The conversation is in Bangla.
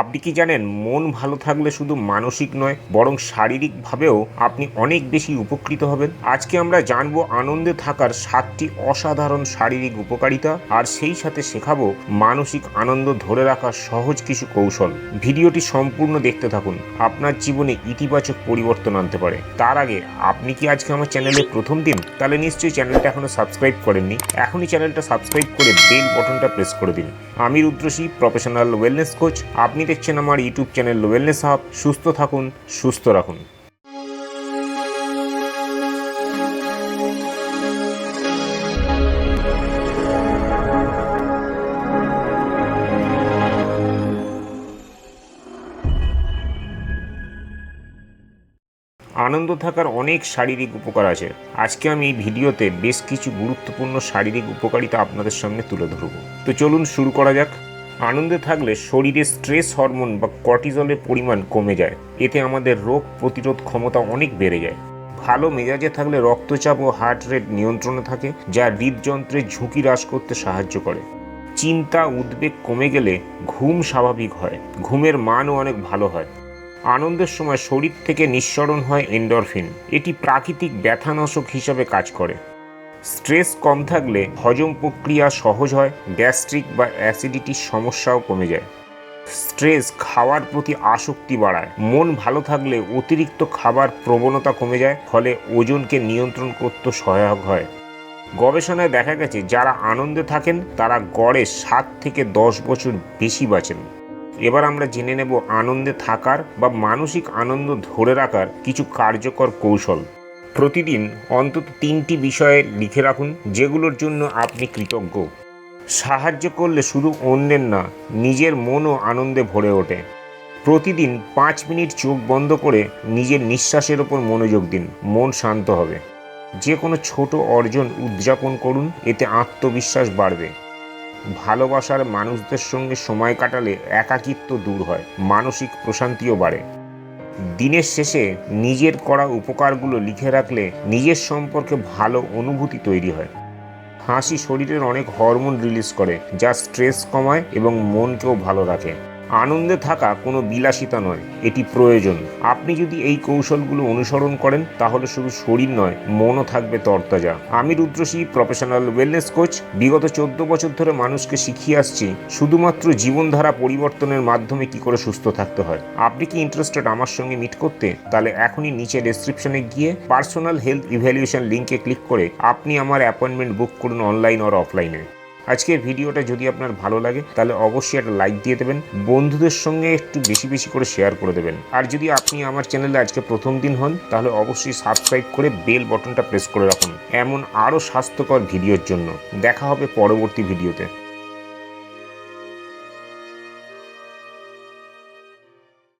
আপনি কি জানেন, মন ভালো থাকলে শুধু মানসিক নয়, বরং শারীরিকভাবেও আপনি অনেক বেশি উপকৃত হবেন। আজকে আমরা জানব আনন্দে থাকার সাতটি অসাধারণ শারীরিক উপকারিতা, আর সেই সাথে শেখাবো মানসিক আনন্দ ধরে রাখার সহজ কিছু কৌশল। ভিডিওটি সম্পূর্ণ দেখতে থাকুন, আপনার জীবনে ইতিবাচক পরিবর্তন আনতে পারে। তার আগে, আপনি কি আজকে আমার চ্যানেলে প্রথম দিন? তাহলে নিশ্চয়ই চ্যানেলটা এখনও সাবস্ক্রাইব করেননি। এখনই চ্যানেলটা সাবস্ক্রাইব করে বেল বটনটা প্রেস করে দিন। আমি রুদ্রশী প্রফেশনাল ওয়েলনেস কোচ। আপনি দেখছেন আমার ইউটিউব চ্যানেল ওয়েলনেস হাব সুস্থ থাকুন, সুস্থ রাখুন। আনন্দ থাকার অনেক শারীরিক উপকার আছে। আজকে আমি এই ভিডিওতে বেশ কিছু গুরুত্বপূর্ণ শারীরিক উপকারিতা আপনাদের সামনে তুলে ধরব। তো চলুন শুরু করা যাক। আনন্দে থাকলে শরীরে স্ট্রেস হরমোন বা কর্টিজলের পরিমাণ কমে যায়। এতে আমাদের রোগ প্রতিরোধ ক্ষমতা অনেক বেড়ে যায়। ভালো মেজাজে থাকলে রক্তচাপ ও হার্ট রেট নিয়ন্ত্রণে থাকে, যা হৃদযন্ত্রের ঝুঁকি হ্রাস করতে সাহায্য করে। চিন্তা, উদ্বেগ কমে গেলে ঘুম স্বাভাবিক হয়। ঘুমের মানও অনেক ভালো হয়। আনন্দের সময় শরীর থেকে নিঃসরণ হয় এন্ডরফিন এটি প্রাকৃতিক ব্যথানাশক হিসাবে কাজ করে। স্ট্রেস কম থাকলে হজম প্রক্রিয়া সহজ হয়, গ্যাস্ট্রিক বা অ্যাসিডিটির সমস্যাও কমে যায়। স্ট্রেস খাওয়ার প্রতি আসক্তি বাড়ায়। মন ভালো থাকলে অতিরিক্ত খাবার প্রবণতা কমে যায়, ফলে ওজনকে নিয়ন্ত্রণ করতে সহায়ক হয়। গবেষণায় দেখা গেছে, যারা আনন্দে থাকেন, তারা গড়ে সাত থেকে দশ বছর বেশি বাঁচেন। এবার আমরা জেনে নেব আনন্দে থাকার বা মানসিক আনন্দ ধরে রাখার কিছু কার্যকর কৌশল। প্রতিদিন অন্তত তিনটি বিষয়ে লিখে রাখুন, যেগুলোর জন্য আপনি কৃতজ্ঞ। সাহায্য করলে শুধু অন্যের না, নিজের মনও আনন্দে ভরে ওঠে। প্রতিদিন পাঁচ মিনিট চোখ বন্ধ করে নিজের নিঃশ্বাসের ওপর মনোযোগ দিন, মন শান্ত হবে। যে কোনো ছোট অর্জন উদযাপন করুন, এতে আত্মবিশ্বাস বাড়বে। ভালোবাসার মানুষদের সঙ্গে সময় কাটালে একাকিত্ব দূর হয়, মানসিক প্রশান্তিও বাড়ে। দিনের শেষে নিজের করা উপকারগুলো লিখে রাখলে নিজের সম্পর্কে ভালো অনুভূতি তৈরি হয়। হাসি শরীরের অনেক হরমোন রিলিজ করে, যা স্ট্রেস কমায় এবং মনকেও ভালো রাখে। আনন্দে থাকা কোনো বিলাসিতা নয়, এটি প্রয়োজন। আপনি যদি এই কৌশলগুলো অনুসরণ করেন, তাহলে শুধু শরীর নয়, মনও থাকবে তরতাজা। আমি রুদ্রশী প্রফেশনাল ওয়েলনেস কোচ বিগত চোদ্দ বছর ধরে মানুষকে শিখিয়ে আসছি, শুধুমাত্র জীবনধারা পরিবর্তনের মাধ্যমে কি করে সুস্থ থাকতে হয়। আপনি কি ইন্টারেস্টেড আমার সঙ্গে মিট করতে? তাহলে এখনই নিচে ডেসক্রিপশনে গিয়ে পার্সোনাল হেলথ ইভ্যালুয়েশন লিঙ্কে ক্লিক করে আপনি আমার অ্যাপয়েন্টমেন্ট বুক করুন অনলাইন অর অফলাইনে আজকের ভিডিওটা যদি আপনার ভালো লাগে, তাহলে অবশ্যই একটা লাইক দিয়ে দেবেন, বন্ধুদের সঙ্গে একটু বেশি বেশি করে শেয়ার করে দেবেন। আর যদি আপনি আমার চ্যানেলে আজকে প্রথম দিন হন, তাহলে অবশ্যই সাবস্ক্রাইব করে বেল বটনটা প্রেস করে রাখুন। এমন আরও স্বাস্থ্যকর ভিডিওর জন্য। দেখা হবে পরবর্তী ভিডিওতে